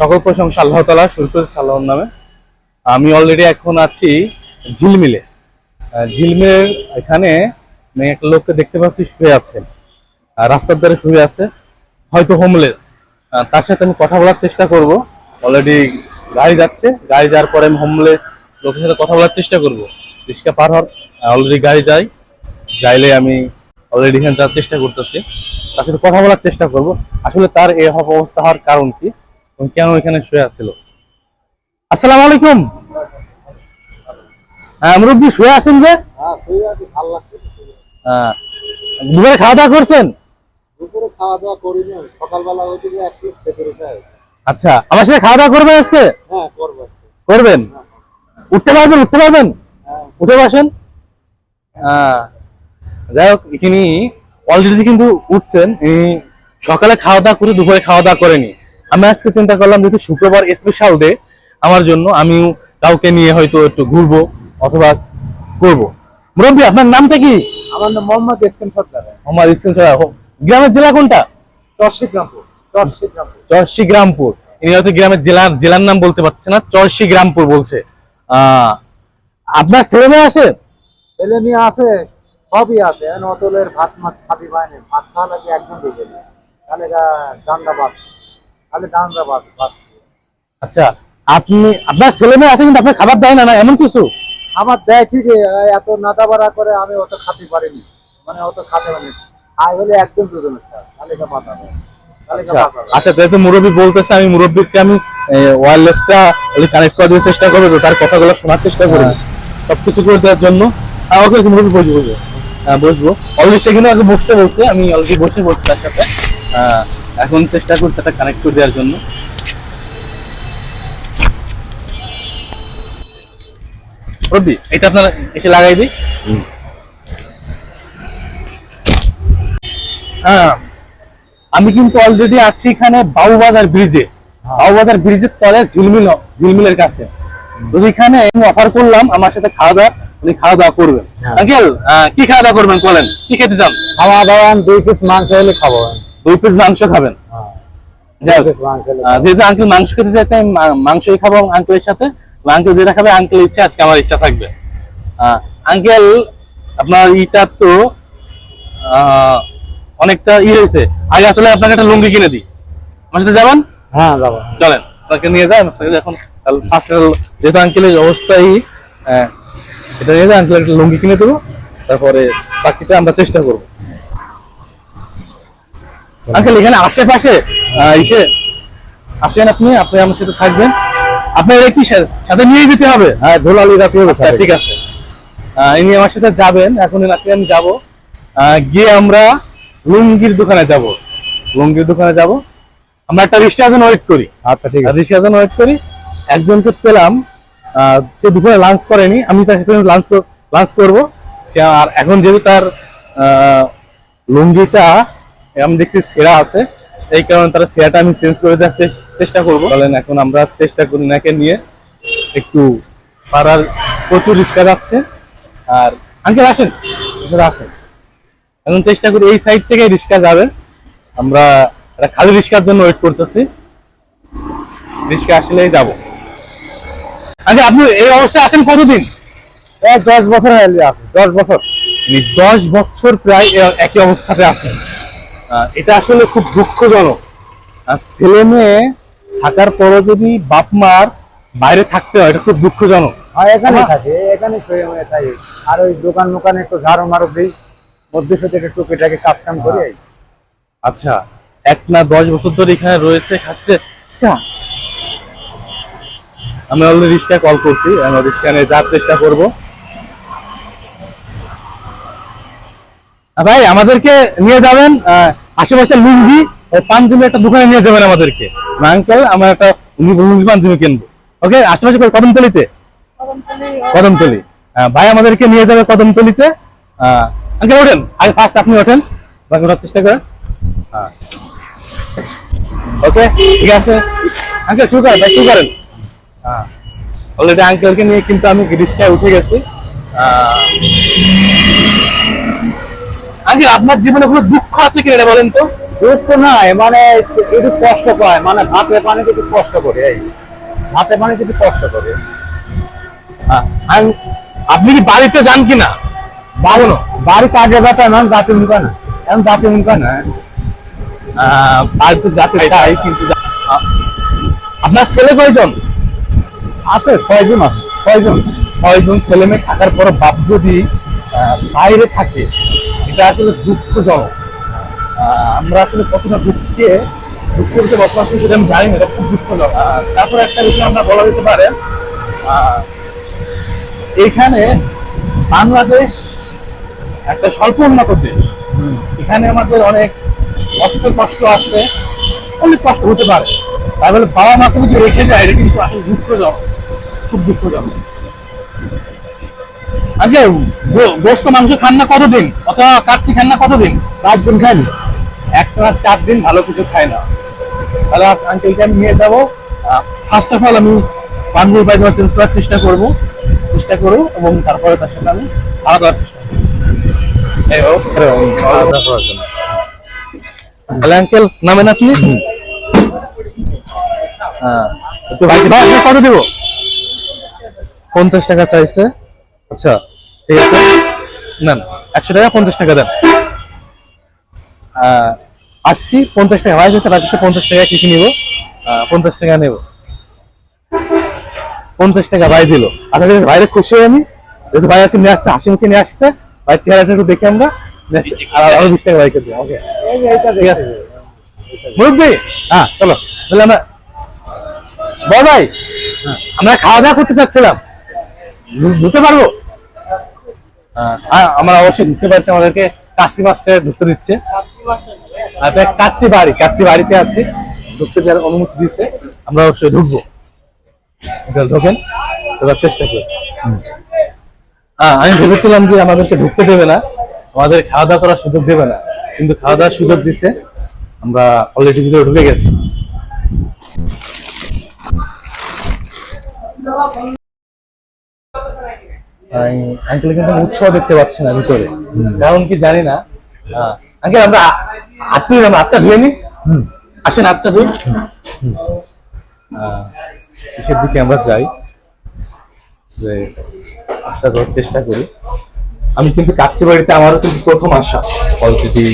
সকল প্রশংসা আল্লাহ তালা শুরু সাল্লাহর নামে। আমি অলরেডি এখন আছি ঝিলমিলে। ঝিলমিলের এখানে আমি একটা লোককে দেখতে পাচ্ছি, শুয়ে আছে। রাস্তার ধারে শুয়ে আছে। হয়তো হোমলেস তার সাথে আমি কথা বলার চেষ্টা করব। অলরেডি গাড়ি যাচ্ছে। গাড়ি যাওয়ার পরে আমি হোমলেস লোকের সাথে কথা বলার চেষ্টা করব। রিক্সা পার হওয়ার অলরেডি গাড়ি যাই। যাইলে আমি অলরেডি এখানে যাওয়ার চেষ্টা করতেছি। তার সাথে কথা বলার চেষ্টা করব। আসলে তার এই অবস্থা হওয়ার কারণ কি? কেন এখানে শুয়ে আছিল? আসসালামু আলাইকুম। হ্যাঁ মুরব্বী শুয়ে আছেন যে? হ্যাঁ হ্যাঁ, দুপুরে খাওয়া দাওয়া করছেন? দুপুরে খাওয়া দাওয়া করিনি সকালবেলা হয়তো যে এক প্লেট খেতে আচ্ছা আমার সাথে খাওয়া দাওয়া করবেন আজকে? হ্যাঁ করব করবেন? উঠতে পারবেন উঠতে পারবেন? হ্যাঁ। উঠে বসেন। যাই হোক ইনি অলরেডি কিন্তু উঠছেন। সকালে খাওয়া দাওয়া করে দুপুরে খাওয়া দাওয়া করেনি। আমি আজকে চিন্তা করলাম যেহেতু শুক্রবার স্পেশাল ডে আমার জন্য আমিও কাউকে নিয়ে হয়তো একটু ঘুরবো অথবা করব। মুরব্বী আপনার নামটা কি? আমার নাম মোহাম্মদ সর্দার। আমার ইসলাম ছাড়া হোক। গ্রামের জেলা কোনটা? চরশিগ্রামপুর চরশিগ্রামপুর। চরশিগ্রামপুর। ইনি হয়তো গ্রামের জেলার জেলার নাম বলতে পারছে না চরশিগ্রামপুর বলছে। আহ আপনার ছেলে মেয়ে আছে? ছেলে মেয়ে আছে সবই আছে। এখন অতলের ভাত মাছ পায়নি ভাত খাওয়া লাগে একদম না তাহলে ডান্ডা তাহলে ডান্ডা বাস বাস। আচ্ছা আপনি আপনার ছেলে মেয়ে আছে কিন্তু আপনার খাবার দেয় না না এমন কিছু? আমার দেয় ঠিকই এত নাদা বাড়া করে আমি অত খাতে পারিনি। মানে অত খাতে পারিনি। আয় হলে একদম দুজনের তাহলে মাথা আচ্ছা আচ্ছা তাই তো মুরব্বী বলতেছে আমি মুরব্বীকে আমি ওয়্যারলেসটা কানেক্ট করে দেওয়ার চেষ্টা করব তার কথাগুলো শোনার চেষ্টা করব। সবকিছু করে দেওয়ার জন্য। হ্যাঁ ওকে মুরব্বী বসবো বসবো। হ্যাঁ অলরেডি সেখানে আগে বসতে বলছে আমি অলরেডি বসে বলছি তার সাথে। আহ, এখন চেষ্টা করতে একটা কানেক্ট করে দেওয়ার জন্য। মুরব্বী এটা আপনার এসে লাগাই দিই। হ্যাঁ আমি কিন্তু অলরেডি আছি এখানে বাবুবাজার ব্রিজে বাবুবাজার ব্রিজের তলে ঝিলমিল ঝিলমিলের কাছে। তো এখানে আমি অফার করলাম আমার সাথে খাওয়া দাওয়া উনি খাওয়া দাওয়া করবেন। হ্যাঁ। আঙ্কেল কি খাওয়া দাওয়া করবেন বলেন? কি খেতে চান? খাওয়া দাওয়া দুই পিস মাংস হলে খাব। দুই পিস মাংস খাবেন। আহ, যেহেতু আঙ্কেল মাংস খেতে চাইতে মাংসই খাব আঙ্কেলের সাথে। আঙ্কেল যেটা খাবে আঙ্কেল ইচ্ছা আজকে আমার ইচ্ছা থাকবে। আঙ্কেল আপনার ইটা তো অনেকটা ই হয়েছে। আগে আসলে আপনাকে একটা লুঙ্গি কিনে দিই। আমার সাথে যাবেন? হ্যাঁ যাব। চলেন আপনাকে নিয়ে যান এখন ফার্স্ট যেহেতু আঙ্কেলের অবস্থাই আহ, এটা নিয়ে যান আঙ্কেল একটা লুঙ্গি কিনে দেবো। তারপরে বাকিটা আমরা চেষ্টা করব। আঙ্কেল এখানে আশেপাশে ইসে আসেন আপনি আপনি আমার সাথে থাকবেন। আপনার কি সাথে নিয়ে যেতে হবে? হ্যাঁ ধুলালি জাতীয় আচ্ছা ঠিক আছে। ইনি আমার সাথে যাবেন এখন রাতে আমি যাব। গিয়ে আমরা লুঙ্গির দোকানে যাব। লুঙ্গির দোকানে যাব। আমরা একটা রিক্সা যেন ওয়েট করি। আচ্ছা ঠিক আছে। রিক্সা ওয়েট করি। একজনকে পেলাম। আহ, সে দুপুরে লাঞ্চ করেনি। আমি তার সাথে লাঞ্চ লাঞ্চ করব। সে আর এখন যেহেতু তার আহ, লুঙ্গিটা আমি দেখছি ছেঁড়া আছে। এই কারণে তারা সেরাটা আমি চেঞ্জ করে দেওয়ার চেষ্টা করব। বলেন এখন আমরা চেষ্টা করি নাকে নিয়ে। একটু পাড়ার প্রচুর রিক্সা যাচ্ছে। আর আঙ্কেল আসেন। আসেন। এখন চেষ্টা করি এই সাইড থেকে রিক্সা যাবে। আমরা একটা খালি রিক্সার জন্য ওয়েট করতেছি। রিক্সা আসলেই যাব। আচ্ছা আপনি এই অবস্থায় আছেন কতদিন? এই দশ বছর হয়ে দশ বছর। মানে দশ বছর প্রায় একই অবস্থাতে আছেন। এটা আসলে খুব দুঃখজনক। আর ছেলে মেয়ে থাকার পরও যদি বাপ মার বাইরে থাকতে হয় এটা খুব দুঃখজনক। হ্যাঁ এখানে আমার- থাকে এখানে থাকে। আর ওই দোকান মোকানে একটু ঝাড়ু মারু দিই মধ্যে সাথে একটু টুকিটাকে কাজ কাম করি। আচ্ছা এক না দশ বছর ধরে এখানে রয়েছে খাচ্ছে। আমি অলরেডি রিক্সা কল করছি আমি রিক্সা নিয়ে যাওয়ার চেষ্টা করব। ভাই আমাদেরকে নিয়ে যাবেন আহ, আশেপাশে লুঙ্গি পাঞ্জাবি একটা দোকানে নিয়ে যাবেন আমাদেরকে। আঙ্কেল আমার একটা লুঙ্গি পাঞ্জাবি কিনবো। ওকে আশেপাশে? কদমতলিতে? কদমতলি। আহ, ভাই আমাদেরকে নিয়ে যাবে কদমতলিতে। আঙ্কেল ওঠেন। আগে ফার্স্ট আপনি ওঠেন। বাকি ওঠার চেষ্টা করেন। ওকে ঠিক আছে। আঙ্কেল শুরু করেন ভাই শুরু করেন। অলরেডি আঙ্কেলকে নিয়ে কিন্তু আমি রিক্সায় উঠে গেছি। আঙ্কেল আপনার জীবনে কোনো দুঃখ আছে কিনা এটা বলেন তো? তো নাই মানে একটু কষ্ট পায় মানে ভাতে পানি একটু কষ্ট করে এই ভাতে পানি একটু কষ্ট করে। আম- আপনি কি বাড়িতে যান কিনা? বাড়ি বাড়ি কাজে ব্যথা না জাতি মুখা না। এখন জাতি মুখা না। বাড়িতে যেতে চাই কিন্তু আপনার ছেলে কয়জন? আছে ছয়জন আছে ছয়জন। ছয়জন ছেলে মেয়ে থাকার পর বাপ যদি বাইরে থাকে এটা আসলে দুঃখজনক। আমরা আসলে কতটা দুঃখে দুঃখের যে বসবাস করি সেটা আমি জানি না এটা খুব দুঃখজনক। তারপরে একটা বিষয় আমরা বলা যেতে পারে আহ, এইখানে বাংলাদেশ একটা স্বল্প উন্নত দেশ এখানে আমাদের অনেক অর্থ কষ্ট আছে অনেক কষ্ট হতে পারে। তাই বলে বাবা মাকে যদি রেখে যায় এটা কিন্তু আসলে দুঃখজনক খুব দুঃখজনক। আগে গো- গোস্ত মাংস খান না কতদিন? অথবা কাচ্চি খান না কতদিন? চার দিন খান। একটা চার দিন ভালো কিছু খায় না। তাহলে আঙ্কেলকে আমি নিয়ে যাব। ফার্স্ট অফ অল আমি পানগুল পায়জামা চেঞ্জ করার চেষ্টা করব। চেষ্টা করব এবং তারপরে তার সাথে আমি খাওয়া দাওয়ার চেষ্টা করব। আঙ্কেল নামেন আপনি হ্যাঁ তো ভাই ভাই কত দেবো? পঞ্চাশ টাকা চাইছে। আচ্ছা ঠিক আছে? নেন একশো টাকা পঞ্চাশ টাকা দেন। আসছি পঞ্চাশ টাকা ভাই যাচ্ছে রাখছে পঞ্চাশ টাকা কি কি নিবো? পঞ্চাশ টাকা নেব। পঞ্চাশ টাকা ভাই দিল। আচ্ছা ঠিক আছে ভাইরে খুশি হই আমি। যেহেতু ভাই আজকে নিয়ে আসছে হাসি মুখে নিয়ে আসছে ভাই চেহারাটা একটু দেখে আমরা। আর আরও বিশ টাকা ভাইকে দিই ওকে। ঠিক আছে। মুরব্বী হ্যাঁ চলো। তাহলে আমরা বল ভাই আমরা খাওয়া দাওয়া করতে চাচ্ছিলাম। ধুতে পারব? হ্যাঁ, হ্যাঁ আমরা অবশ্যই ধুতে পারছি আমাদেরকে কাশি মাছটা ঢুকতে দিচ্ছে। কাচ্চি বাড়ি কাচ্চি বাড়িতে আছি। ঢুকতে যাওয়ার অনুমতি দিচ্ছে আমরা অবশ্যই ঢুকবো। ঢোকেন চেষ্টা করি। হ্যাঁ আমি ভেবেছিলাম যে আমাদেরকে ঢুকতে দেবে না। আমাদের খাওয়া দাওয়া করার সুযোগ দেবে না। কিন্তু খাওয়া দাওয়ার সুযোগ দিচ্ছে আমরা অলরেডি ভিতরে ঢুকে গেছি। আঙ্কেল কিন্তু উৎসাহ দেখতে পাচ্ছি না ভিতরে। কারণ কি জানি না? আঙ্কেল আমরা আত্মীয় আমরা আত্মা ধুয়ে নি আসেন আত্মা ধুই। শেষের দিকে আমরা যাই। যে আত্মা ধোয়ার চেষ্টা করি। আমি কিন্তু কাচ্চি বাড়িতে আমারও কিন্তু প্রথম আসা অলরেডি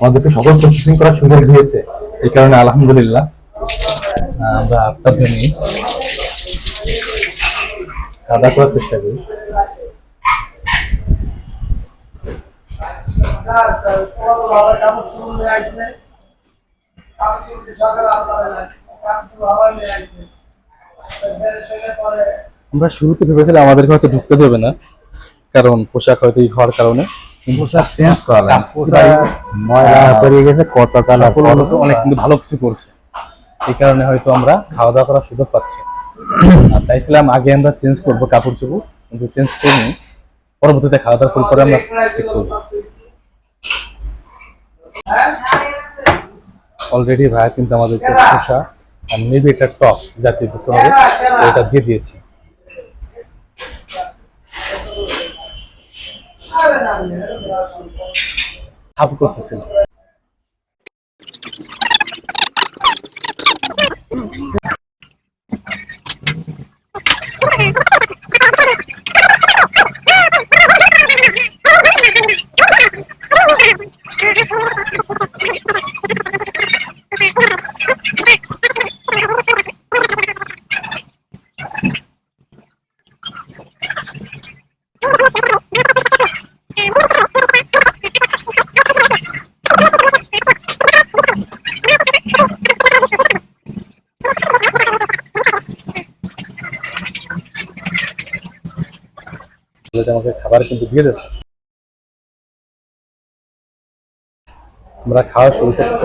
আমাদেরকে সকল প্রসেসিং করার সুযোগ দিয়েছে। এই কারণে আলহামদুলিল্লাহ। আমরা আত্মা ধুয়ে নিই। কাদা করার চেষ্টা করি। আমরা শুরুতে ভেবেছিলাম আমাদেরকে হয়তো ঢুকতে দেবে না কারণ পোশাক হয়তো হওয়ার কারণে। কিন্তু চেঞ্জ করা ময়লা পড়ে গেছে কত কালা অনেক কিন্তু ভালো কিছু করছে। এই কারণে হয়তো আমরা খাওয়া দাওয়া করার সুযোগ পাচ্ছি। আর চাইছিলাম আগে আমরা চেঞ্জ করব কাপড় চোপড় কিন্তু চেঞ্জ করিনি। পরবর্তীতে খাওয়া দাওয়া করে পরে আমরা চেক করব। অলরেডি ভাইয়া কিন্তু আমাদেরকে খোসা, আর মেবি এটা টপ জাতীয় কিছু হবে, এটা দিয়ে দিয়েছে। হাফ করতেছিল দিয়ে দিয়েছে আমরা খাওয়া শুরু করতে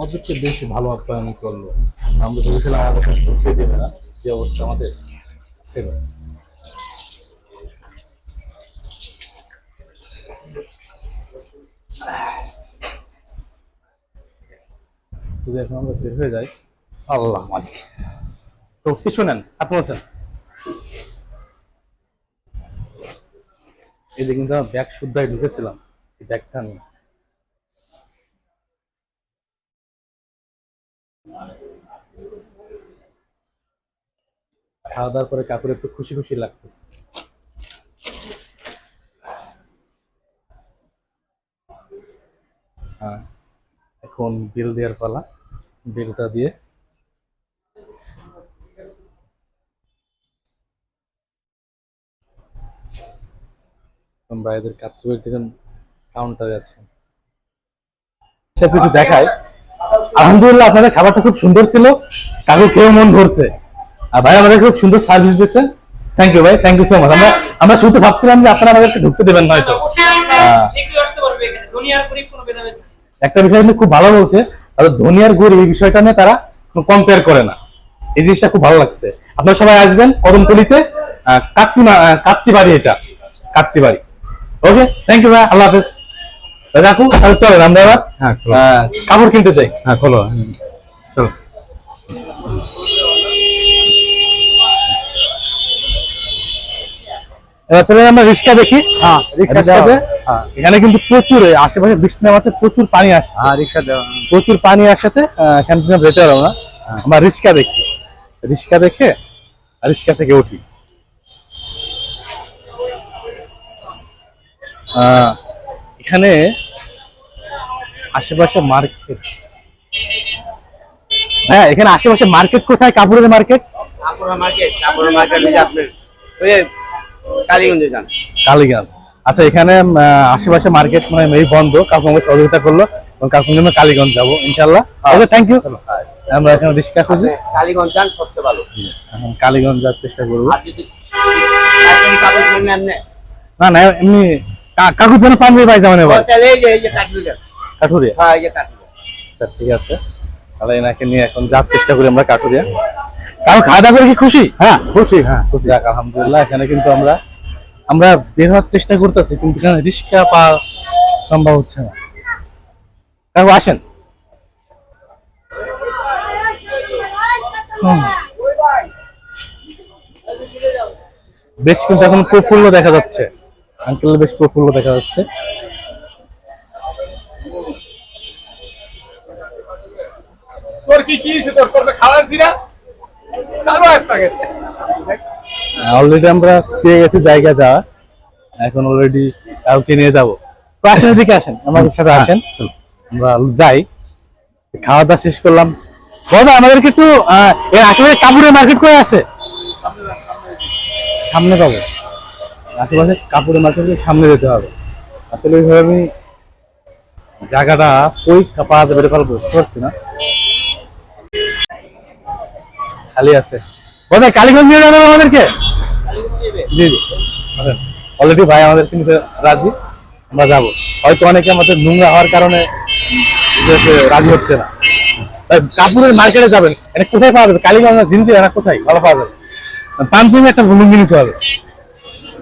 আমাদেরকে বেশ ভালো আপ্যায়ন করল। আমরা ভেবেছিলাম আমাদের ঢুকতে দেবে না যে অবস্থা আমাদের ছিল যদি এখন আমরা বের হয়ে যাই, আল্লাহ মালিক। তো কিছু নেন, আপনি আছেন এই যে কিন্তু ব্যাগ শুদ্ধায় ঢুকেছিলাম ব্যাগটা নেই খাওয়া দাওয়ার পরে কাকুর একটু খুশি খুশি লাগতেছে। হ্যাঁ এখন বিল দেওয়ার পালা। বিলটা দিয়ে ভাইদের কাছে থেকে কাউন্টারে আছে। সে একটু দেখায় আলহামদুলিল্লাহ, আপনাদের খাবারটা খুব সুন্দর ছিল। কাকু খেয়ে মন ভরছে। আর ভাই আমাদের খুব সুন্দর সার্ভিস দিচ্ছেন থ্যাংক ইউ ভাই থ্যাংক ইউ সো মাচ আমরা আমরা শুধু ভাবছিলাম যে আপনারা আমাদেরকে ঢুকতে দেবেন না হয়তো হ্যাঁ। একটা বিষয় কিন্তু খুব ভালো বলছে আর ধনী আর গরিব এই বিষয়টা নিয়ে তারা কম্পেয়ার করে না। এই জিনিসটা খুব ভালো লাগছে। আপনারা সবাই আসবেন কদমতলিতে কাচ্চি কাচ্চি বাড়ি এটা। কাচ্চি বাড়ি ওকে থ্যাংক ইউ ভাই আল্লাহ হাফেজ। রাখুন তাহলে চলেন আমরা এবার হ্যাঁ, কাপড় কিনতে চাই হ্যাঁ খোলো। চলো চলেন আমরা রিক্সা দেখি। হ্যাঁ হ্যাঁ। এখানে কিন্তু প্রচুর আশেপাশে বৃষ্টি নামাতে প্রচুর পানি আসছে। হ্যাঁ রিক্সা প্রচুর পানি আসাতে আহ, এখান থেকে আমরা যেতে আমরা রিক্সা দেখি। রিক্সা দেখে রিক্সা থেকে উঠি। এখানে আশেপাশে মার্কেট। হ্যাঁ এখানে আশেপাশে মার্কেট কোথায়? কাপড়ের মার্কেট? কাপড় মার্কেট কাপড় মার্কেট ওই কালীগঞ্জে যান। কালীগঞ্জ। আচ্ছা এখানে আশেপাশে মার্কেট মানে এই বন্ধ। কাকু আমাকে সহযোগিতা করল কাকু নিয়ে কালীগঞ্জ যাব ইনশাল্লাহ ওকে থ্যাংক ইউ আমরা এখানে রিক্সা খুঁজি কালীগঞ্জ যান সবচেয়ে ভালো। এখন কালীগঞ্জ যাওয়ার চেষ্টা করব। না না এমনি কাকুর জন্য পাঞ্জাবি পায়জামা নেব। তাহলে এই যে এই যে কাঠবিড়া কাঠুরিয়া হ্যাঁ আচ্ছা ঠিক আছে। তাহলে এনাকে নিয়ে এখন যাওয়ার চেষ্টা করি আমরা কাঠুরিয়া। কারণ খাওয়া দাওয়া করে কি খুশি? হ্যাঁ খুশি হ্যাঁ খুশি। যাক আলহামদুলিল্লাহ এখানে কিন্তু আমরা আমরা বের হওয়ার চেষ্টা করতেছি কিন্তু এখানে রিক্সা পাওয়া সম্ভব হচ্ছে না। কাকু আসেন। বেশ কিন্তু এখন প্রফুল্ল দেখা যাচ্ছে। আঙ্কেল বেশ প্রফুল্ল দেখা যাচ্ছে। কি কি তোর তোর খাওয়াচ্ছি না। চালু আসতে অলরেডি আমরা পেয়ে গেছি জায়গা যাওয়া এখন অলরেডি কাউকে নিয়ে যাব। আসেন এদিকে আসেন আমাদের সাথে আসেন। আমরা যাই। খাওয়া দাওয়া শেষ করলাম। দাদা আমাদেরকে একটু এর আশেপাশে কাপড়ের মার্কেট করে আছে? সামনে পাবো। আশেপাশে কাপড়ের মার্কেট সামনে যেতে হবে। আসলে ওইভাবে আমি জায়গাটা কই পাওয়া যাবে পারছি না। খালি আছে। কোথায়? কালীগঞ্জ নিয়ে যাবে আমাদেরকে? জি জি। অলরেডি ভাই আমাদেরকে নিতে রাজি। আমরা যাব। হয়তো অনেকে আমাদের নোংরা হওয়ার কারণে রাজি হচ্ছে না। তাই কাপুরের মার্কেটে যাবেন। এটা কোথায় পাওয়া যাবে? কালীগঞ্জ জিনজি না কোথায়? ভালো পাওয়া যাবে। পাঞ্জাবি একটা লুঙ্গি নিতে হবে।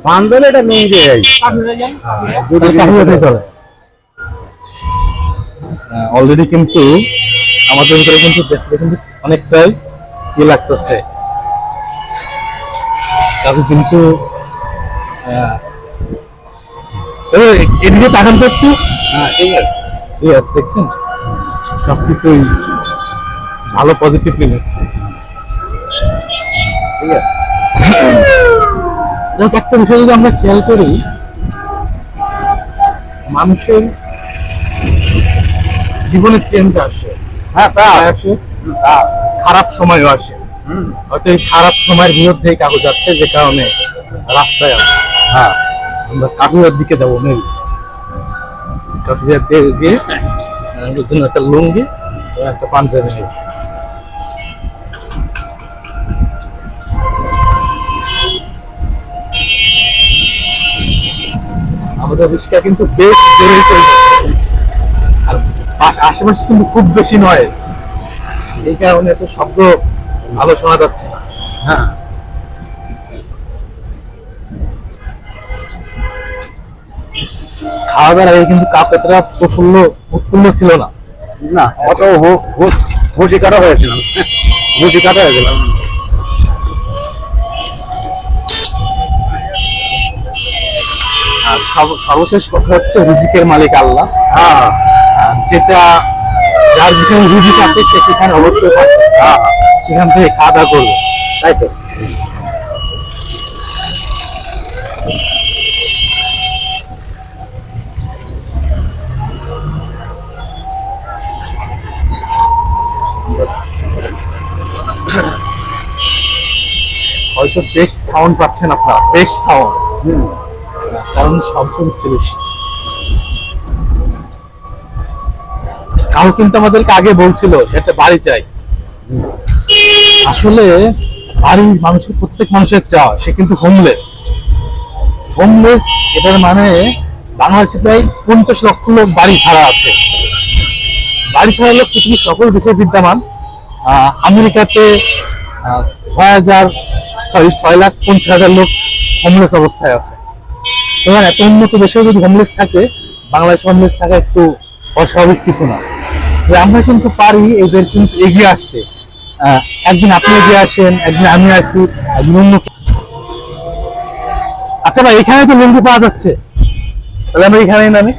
পান্দলে এটা লুঙ্গি এই। চলে। অলরেডি কিন্তু আমাদের ভিতরে কিন্তু দেখতে কিন্তু অনেকটাই ই লাগতেছে। কাকু কিন্তু এদিকে তাকান তো একটু। হ্যাঁ দেখছেন? সবকিছুই ভালো পজিটিভলি নিচ্ছে। ঠিক আছে। একটা বিষয় যদি আমরা খেয়াল করি মানুষের জীবনের চেঞ্জ আসে। হ্যাঁ তা আসে। খারাপ সময়ও আসে। হয়তো এই খারাপ সময়ের বিরুদ্ধে কাগজ যাচ্ছে যে কারণে রাস্তায় আছে। হ্যাঁ। আমরা কাঠুয়ার দিকে যাব কাঠুয়ার দিকে গিয়ে জন্য একটা লুঙ্গি একটা পাঞ্জাবি নেব। আমাদের রিক্সা কিন্তু বেশ চলতেছে আর আশেপাশে কিন্তু খুব বেশি নয়েজ এই কারণে তো শব্দ ভালো শোনা যাচ্ছে না। হ্যাঁ। খাওয়া দাওয়ার আগে কিন্তু কাপ এতটা প্রফুল্ল প্রফুল্ল ছিল না। না অত ভুটি কাটা হয়েছিল ভুটি কাটা আর সর্বশেষ কথা হচ্ছে রিজিকের মালিক আল্লাহ। হ্যাঁ। যেটা যার যেখানে রিজিক আছে সে সেখানে অবশ্যই হ্যাঁ সেখান থেকে খাওয়া দাওয়া করবে। তাই তো? হয়তো বেশ সাউন্ড পাচ্ছেন আপনারা, বেশ সাউন্ড কারণ শব্দ হচ্ছে বেশি কাউ কিন্তু আমাদেরকে আগে বলছিল, সেটা বাড়ি চাই। আসলে বাড়ি মানুষের, প্রত্যেক মানুষের চাওয়া, সে কিন্তু হোমলেস হোমলেস এটার মানে বাংলাদেশে প্রায় পঞ্চাশ লক্ষ লোক বাড়ি ছাড়া আছে। বাড়ি ছাড়া লোক পৃথিবীর সকল দেশে বিদ্যমান। আমেরিকাতে ছয় হাজার সরি ছয় লাখ পঞ্চাশ হাজার লোক হোমলেস অবস্থায় আছে। এবার এত উন্নত দেশেও যদি হোমলেস থাকে, বাংলাদেশ হোমলেস থাকা একটু অস্বাভাবিক কিছু না। তো আমরা কিন্তু পারি এদের কিন্তু এগিয়ে আসতে। একদিন আপনি এগিয়ে আসেন, একদিন আমি আসি, একদিন অন্য আচ্ছা ভাই, এখানে তো লুঙ্গি পাওয়া যাচ্ছে। তাহলে আমরা এখানেই নামি?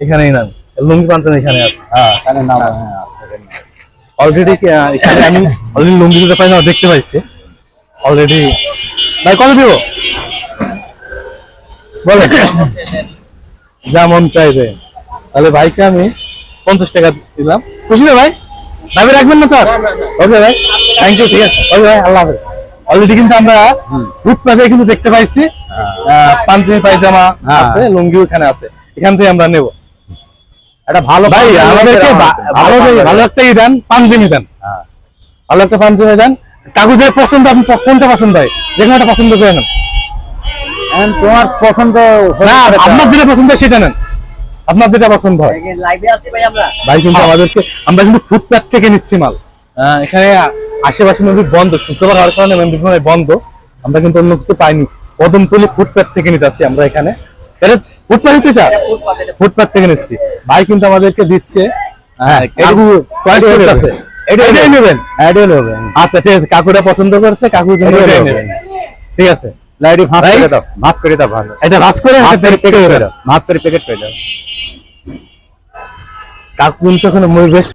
এখানেই নামি। লুঙ্গি পান্তান এখানে আছে। হ্যাঁ অলরেডি এখানে আমি অলরেডি লুঙ্গি দিতে পাই না, দেখতে পাইছি। অলরেডি ভাই, কত দিব? বলেন। যা মন চাইবে। তাহলে ভাইকে আমি পঞ্চাশ টাকা দিলাম। খুশি তো ভাই? দাবি রাখবেন না তো ওকে ভাই থ্যাংক ইউ ঠিক আছে। ওকে ভাই আল্লাহ হাফেজ। অলরেডি কিন্তু আমরা ফুটপাথে কিন্তু দেখতে পাইছি আহ, পাঞ্জাবি পায়জামা হ্যাঁ। আছে লুঙ্গি ওখানে আছে। এখান থেকে আমরা নেব। এটা ভালো ভাই আমাদেরকে ভালো। ভালো একটা ই দেন পাঞ্জাবি দেন। হ্যাঁ। ভালো একটা পাঞ্জাবি দেন। কাগজের পছন্দ আপনি কোনটা পছন্দ হয়? যে কোনোটা পছন্দ করে নেন। তোমার পছন্দ না আপনার যেটা পছন্দ সেটা নেন। আপনার যেটা পছন্দ হয়। ভাই কিন্তু আমাদেরকে আমরা কিন্তু ফুটপাথ থেকে নিচ্ছি মাল। এখানে আশেপাশে নদী বন্ধ। শুক্রবার হওয়ার কারণে নদী বন্ধ। আমরা কিন্তু অন্য কিছু পাইনি। কদমতলি ফুটপাথ থেকে নিতে আসছি আমরা এখানে। এটা ফুটপাথ এটা ফুটপাথ থেকে। নিচ্ছি। ভাই কিন্তু আমাদেরকে দিচ্ছে। হ্যাঁ চয়েস করতেছে। এটাই এটাই নেবেন। আচ্ছা ঠিক আছে। কাকুটা পছন্দ করছে কাকু জন্য নেবেন। নেবেন। ঠিক আছে। ভাঁজ করে দাও ভাঁজ করে দাও ভালো এটা করে ভাঁজ করে প্যাকেট করে দাও। দাও ভাঁজ করে প্যাকেট করে দাও। কাকু কিন্তু মই বেশ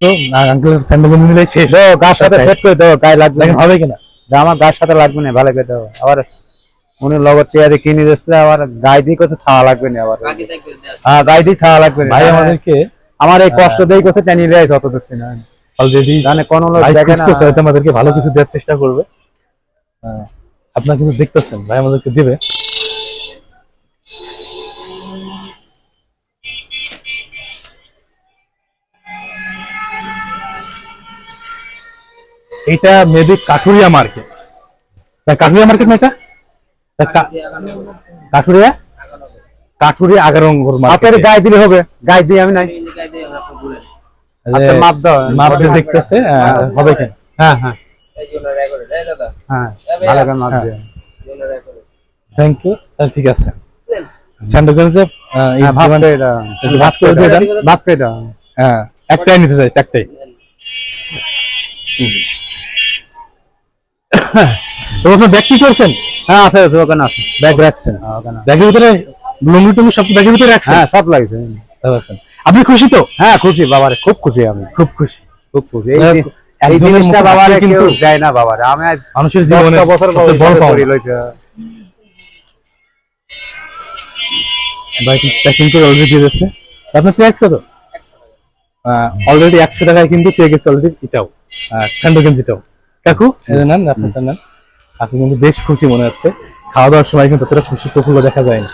তো আঙ্কেল স্যান্ডেল নিলে শেষ। দাও গার সাথে আচ্ছা। সেট করে দাও গায়ে লাগবে হবে কিনা আমার গার সাথে লাগবে না ভালো করে দাও। আবার উনি লগত চেয়ারে কিনে দিচ্ছে আবার গায়ে দিয়ে কোথাও খাওয়া লাগবে না আবার। হ্যাঁ গায়ে দিয়ে খাওয়া লাগবে না। ভাই হ্যাঁ, আমাদেরকে আমার এই কষ্ট দেই কোথাও টেনে লিয়ে যত দূর না অলরেডি জানে কোন লোক দেখে না। হয়তো আমাদেরকে ভালো কিছু দেওয়ার চেষ্টা করবে। হ্যাঁ, আপনারা কিন্তু দেখতেছেন ভাই আমাদেরকে দিবে। এইটা মেবি কাঠুরিয়া মার্কেট কাঠুরিয়া মার্কেট না এটা? তা কা- কাঠুরিয়া কাঠুরিয়া আগারঙ্গর আচ্ছা গায়ে দিলে হবে। গায়ে দিয়ে আমি নাই। আচ্ছা, মাপ দাও। মাপ দিয়ে দেখতেছে হবে কিনা হ্যাঁ হ্যাঁ। হ্যাঁ ভালো করে মাপ হ্যাঁ। দিও থ্যাংক ইউ তাহলে ঠিক আছে। স্যান্ডোগঞ্জে হ্যাঁ করে ভাঁজ দিয়ে দেন। ভাঁজ করে দাও। হ্যাঁ একটাই নিতে চাইছি একটাই। তো আপনার ব্যাগ কি করছেন? হ্যাঁ আছে ওখানে আছে। ব্যাগ রাখছেন। হ্যাঁ। ব্যাগের ভিতরে লুঙ্গি টুঙ্গি সব ব্যাগের ভিতরে রাখছেন? হ্যাঁ সব লাগছে। আপনি খুশি তো? হ্যাঁ খুশি বাবারে খুব খুশি আমি। খুব খুশি। খুব খুশি। এই জিনিসটা বাবারে কিন্তু দেয় না বাবারে। আমি মানুষের জীবনে বছর বড় প্যাকিং করে অলরেডি দিয়ে দিচ্ছে আপনার প্রাইস কত? অলরেডি একশো টাকায় কিন্তু পেয়ে গেছে অলরেডি এটাও। স্যান্ডো গেঞ্জিটাও কাকু? নেন নেন। আপনি কিন্তু বেশ খুশি মনে হচ্ছে। খাওয়া দাওয়ার সময় কিন্তু ততটা খুশি প্রফুল্ল দেখা যায় না।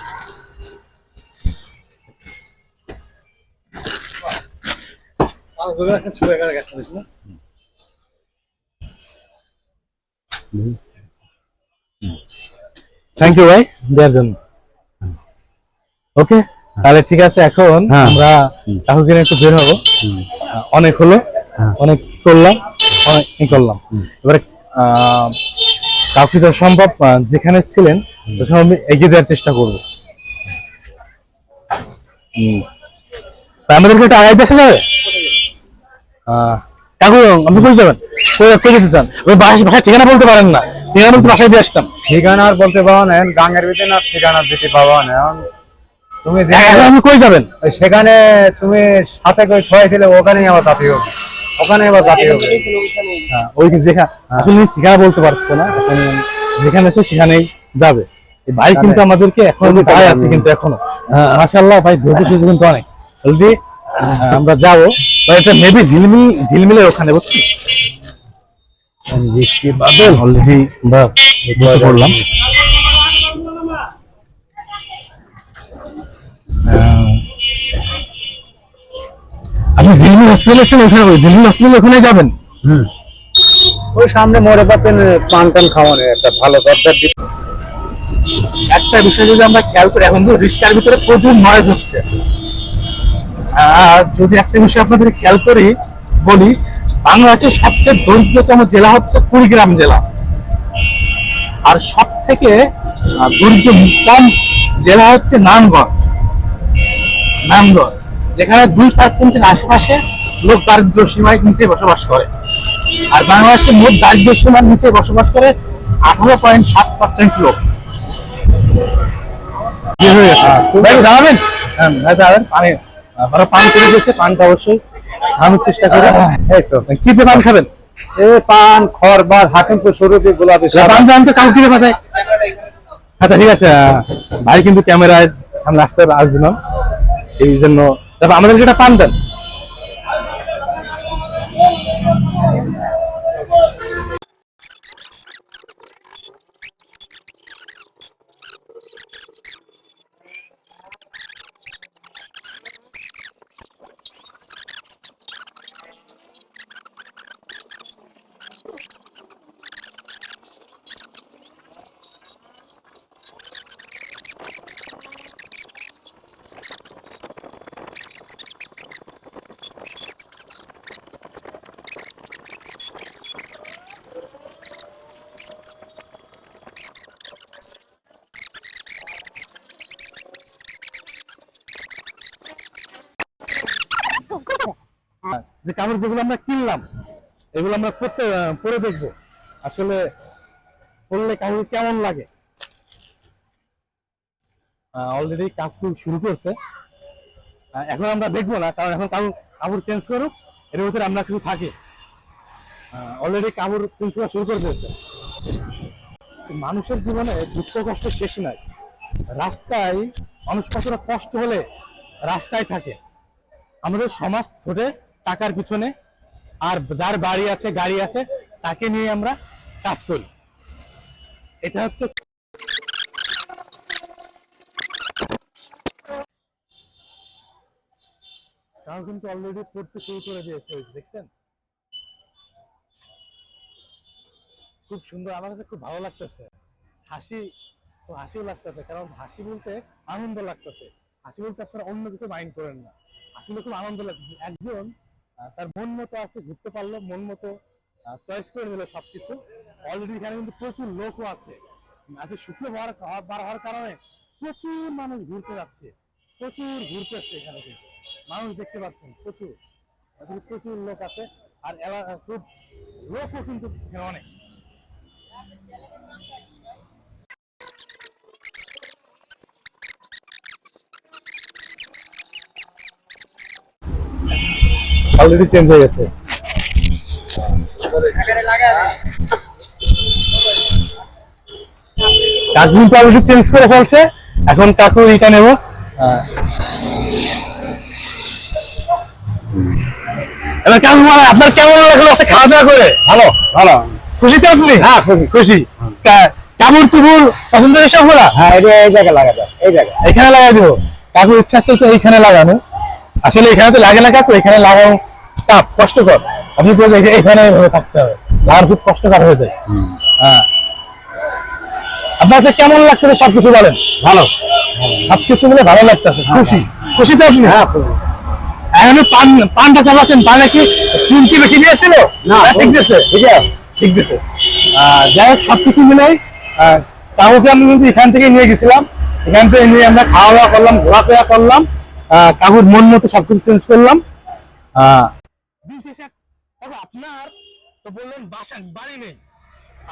থ্যাংক ইউ ভাই দেওয়ার জন্য। ওকে তাহলে ঠিক আছে এখন হ্যাঁ। আমরা নিয়ে একটু বের হব। অনেক হলো হ্যাঁ। অনেক করলাম অনেক করলাম। এবারে কাউকে যত সম্ভব যেখানে ছিলেন আমি এগিয়ে দেওয়ার চেষ্টা করব। আমাদেরকে একটু আগাই দেখা যাবে আহ, কাকু আপনি যাবেন? যেতে চান? বাসায় ঠিকানা বলতে পারেন না। ঠিকানা বলতে বাসায় দিয়ে আসতাম। ঠিকানা আর বলতে পাবো না গাঙের ভিতরে না ঠিকানা দিতে না তুমি আপনি কই যাবেন? সেখানে তুমি সাথে করে ছয়েছিলে ওখানেই আমার হবে। ওখানে আবার জাতি হবে। হ্যাঁ, ওই যেখানে আসলে ঠিকানা বলতে পারছে না এখন যেখানে আছে সেখানেই যাবে। ভাই কিন্তু আমাদেরকে এখন ভাই আছে কিন্তু এখনও। মাশাআল্লাহ ভাই ধৈর্য কিন্তু অনেক। আমরা যাব। বা এটা মেবি ঝিলমিল ঝিলমিলের ওখানে বুঝছি? বৃষ্টি বাদল অলরেডি আমরা বসে পড়লাম। আপনি ঝিলমিল হসপিটাল এসেছেন ওখানে ঝিলমিল হসপিটাল ওখানে যাবেন? ওই সামনে মরে পাচ্ছেন পান টান খাওয়ানো একটা ভালো দরকার একটা বিষয় যদি আমরা খেয়াল করি এখন তো রিস্কার ভিতরে প্রচুর নয়েজ হচ্ছে। যদি একটা বিষয় আপনাদের খেয়াল করি বলি বাংলাদেশের সবচেয়ে দরিদ্রতম জেলা হচ্ছে কুড়িগ্রাম জেলা। আর সব থেকে দরিদ্র কম জেলা হচ্ছে নারায়ণগঞ্জ নারায়ণগঞ্জ যেখানে দুই পার্সেন্টের আশেপাশে লোক দারিদ্র সীমার নিচে বসবাস করে। আর বাংলাদেশের মোট দারিদ্র সীমার নিচে বসবাস করে আঠারো পয়েন্ট সাত পার্সেন্ট লোক। হয়ে গেছে? দাঁড়াবেন? হ্যাঁ দাঁড়াবেন পানি। আপনারা পান করে দিয়েছে পানটা অবশ্যই খাওয়ানোর চেষ্টা করে। এই তো। কি দিয়ে পান খাবেন? এ পান খড় বা হাকিমপুর শুরুতে গোলাপি। পান দাম তো কালকে বাসায়। আচ্ছা ঠিক আছে ভাই কিন্তু ক্যামেরায় সামনে আসতে আসছে না এই জন্য তারপর আমাদেরকে যেটা পান দেন। যে কাপড় যেগুলো আমরা কিনলাম, এগুলো আমরা পরতে পরে দেখব। আসলে পরলে কাপড় কেমন লাগে? অলরেডি কাপড় শুরু করছে। এখন আমরা দেখব না, কারণ এখন কাপড় কাপড় চেঞ্জ করুক, এর ভিতরে আমরা কিছু থাকি। অলরেডি কাপড় চেঞ্জ করা শুরু করে দিয়েছে। মানুষের জীবনে দুঃখ, কষ্ট শেষ নাই। রাস্তায় মানুষ কতটা কষ্ট হলে রাস্তায় থাকে। আমাদের সমাজ ছোটে টাকার পিছনে। আর যার বাড়ি আছে, গাড়ি আছে, তাকে নিয়ে আমরা কাজ করি। এটা হচ্ছে কিন্তু অলরেডি পড়তে শুরু করে দিয়েছে, দেখছেন? খুব সুন্দর, আমার কাছে খুব ভালো লাগতেছে। হাসি হাসিও লাগতেছে, কারণ হাসি বলতে আনন্দ লাগতেছে। হাসি বলতে আপনারা অন্য কিছু মাইন্ড করেন না। আসলে খুব আনন্দ লাগতেছে। একজন তার মন মতো আছে, ঘুরতে পারল, মন মতো চয়েস করে নিল সবকিছু। অলরেডি এখানে কিন্তু প্রচুর লোকও আছে। আজকে শুক্রবার বার হওয়ার কারণে প্রচুর মানুষ ঘুরতে যাচ্ছে। প্রচুর ঘুরতেছে এখানে কিন্তু। মানুষ দেখতে পাচ্ছেন, প্রচুর। প্রচুর লোক আছে, আর এলাকা খুব লোকও কিন্তু অনেক। অলরেডি চেঞ্জ হয়ে গেছে। কাকু কিন্তু অলরেডি চেঞ্জ করে ফেলছে। এখন কাকু এটা নেব। এবার কাকু মানে আপনার কেমন লাগল? আজকে খাওয়া দাওয়া করে? ভালো? ভালো। খুশি তো আপনি? হ্যাঁ খুশি। কা- কাপড় চুপুর পছন্দ সবগুলা? হ্যাঁ এই জায়গায় লাগা এই জায়গায়। এখানে লাগাই দিব। কাকু ইচ্ছা আছে তো এইখানে লাগানো। আসলে এখানে তো লাগে না কাকু এখানে লাগানো টাপ কষ্টকর। আপনি এখা- এখানে এভাবে থাকতে হবে। লাগানো খুব কষ্টকর হয়ে যায়। হ্যাঁ। আপনাকে কেমন লাগতেছে সবকিছু বলেন? ভালো। সবকিছু মিলে ভালো লাগতেছে। খুশি। খুশি তো আপনি? হ্যাঁ এখন পান পানটা চালাচ্ছেন পানে কি চুনকি বেশি দিয়েছিল? না, ঠিক দিয়েছে ঠিক আছে ঠিক দিছে। যাই হোক সবকিছু মিলাই কাকুকে আমি কিন্তু এখান থেকে নিয়ে গেছিলাম। এখান থেকে নিয়ে আমরা খাওয়া দাওয়া করলাম ঘোরাফেরা করলাম। কাকুর মন মতো সবকিছু চেঞ্জ করলাম। আহ, দিন শেষে দেখো, আপনার তো বললেন বাসা বাড়ি নেই।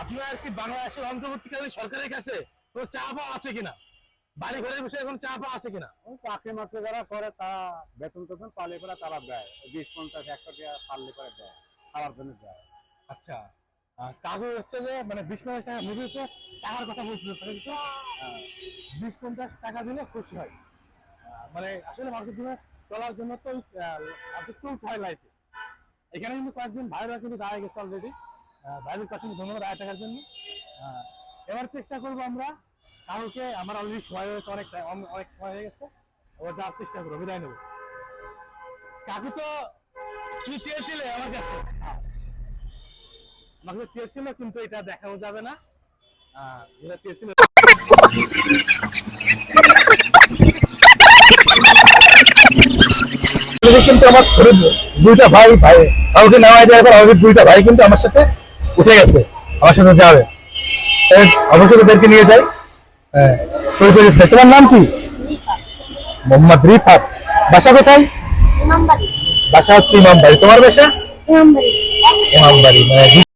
আপনার কি বাংলাদেশের অন্তর্বর্তীকালীন সরকারের কাছে কোনো চা পাওয়া আছে কিনা? বাড়ি ঘরের বিষয়ে এখন চা পাওয়া আছে কিনা? চাকরি মাত্র যারা করে তারা বেতন টেতন পালে করে তারা দেয়। বিশ পঞ্চাশ একশো টাকা পারলে করে দেয়। খাবার জন্য দেয়। আচ্ছা। হচ্ছে যে মানে বিশ পঞ্চাশ টাকা মুভিতে টাকার কথা বলতে পারছ বিশ পঞ্চাশ টাকা দিলে খুশি হয়। মানে আসলে মানুষের জীবনে চলার জন্য তো চলতে হয় লাইফে এখানে কিন্তু কয়েকজন ভাইরা কিন্তু দাঁড়িয়ে গেছে অলরেডি ভাইদের কাছে ধন্যবাদ আয় টাকার জন্য। এবার চেষ্টা করব আমরা। কাউকে আমার অলরেডি সময় হয়েছে, অনেক অনেক সময় হয়ে গেছে। এবার যাওয়ার চেষ্টা করব, বিদায় নেব। কাকু তো তুমি চেয়েছিলে আমার কাছে। আমাকে চেয়েছিল, কিন্তু এটা দেখানো যাবে না। যেটা চেয়েছিল। কিন্তু আমার ছোট দুইটা ভাই ভাই। কাউকে নেওয়া দেওয়ার পর আমাদের দুইটা ভাই কিন্তু আমার সাথে উঠে গেছে আমার সাথে যাবে। অবশ্যই তাদেরকে নিয়ে যাই। হ্যাঁ। তোমার নাম কি? মোহাম্মদ রিফাত। বাসা কোথায়? বাসা হচ্ছে ইমামবাড়ি। তোমার বাসা? ইমামবাড়ি। ইমামবাড়ি মানে